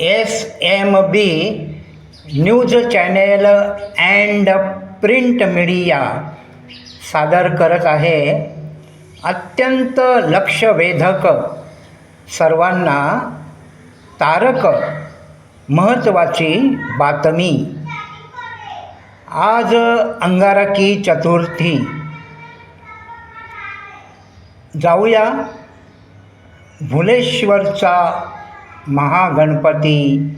S M B news channel and print media सादर करत आहे. अत्यंत लक्षवेधक सर्वांना तारक महत्त्वाची बातमी. आज अंगारकी चतुर्थी. जाऊया भुलेश्वरचा महागणपती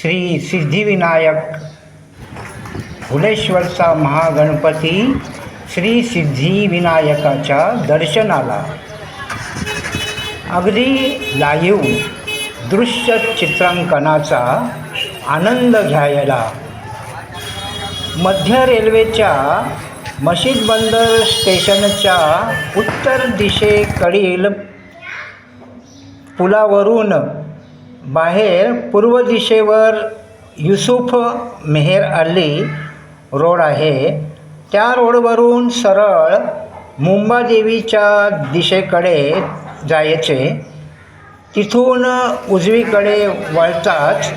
श्री सिद्धिविनायक भुलेश्वरचा महागणपती श्री सिद्धिविनायकाच्या दर्शनाला. अगदी लाईव दृश्य चित्रांकनाचा आनंद घ्यायला. मध्य रेल्वेच्या मशीद बंदर स्टेशनच्या उत्तर दिशेकडील पुलावरून बाहेर पूर्व दिशेवर युसुफ मेहेर अली रोड आहे. त्या रोडवरून सरळ मुंबादेवीच्या दिशेकडे जायचे. तिथून उजवीकडे वळताच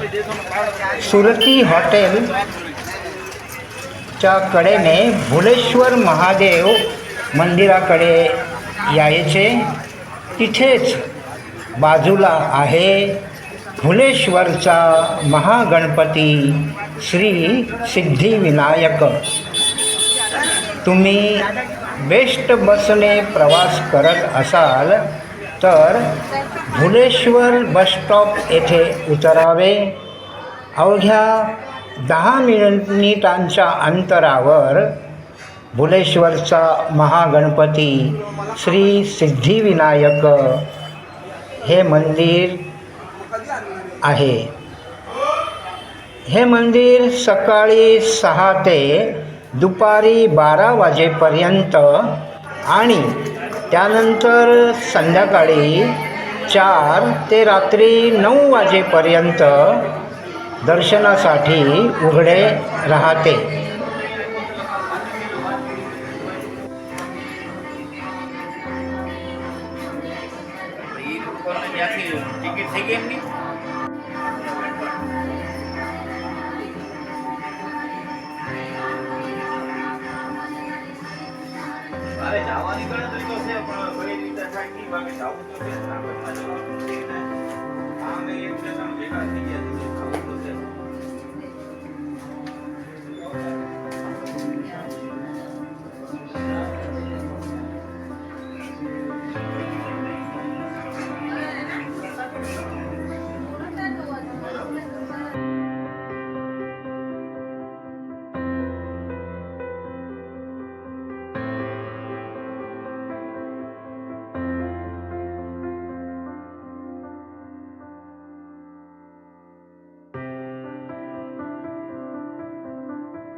सुरती हॉटेल च्या कडेने भुलेश्वर महादेव मंदिराकडे यायचे. तिथेच बाजूला आहे भुलेश्वरचा महागणपती श्री सिद्धिविनायक. तुम्ही बेस्ट बसने प्रवास करत असाल तर भुलेश्वर बसस्टॉप येथे उतरावे. अवघ्या दहा मिनिटांच्या अंतरावर भुलेश्वरचा महागणपती श्री सिद्धिविनायक. हे मंदिर आहे. हे मंदिर सकाळी सहा ते दुपारी बारा वाजेपर्यंत आणि त्यानंतर संध्याकाळी चार ते रात्री नऊ वाजेपर्यंत दर्शनासाठी उघडे राहते. બપોરના ત્યાંથી ટિકિટ થઈ ગઈ એમની? જવાની ગણતરી તો છે, પણ કઈ રીતે થાય કે વાગે જવું તો છે. આ મેં એક ભેગા થઈ ગયા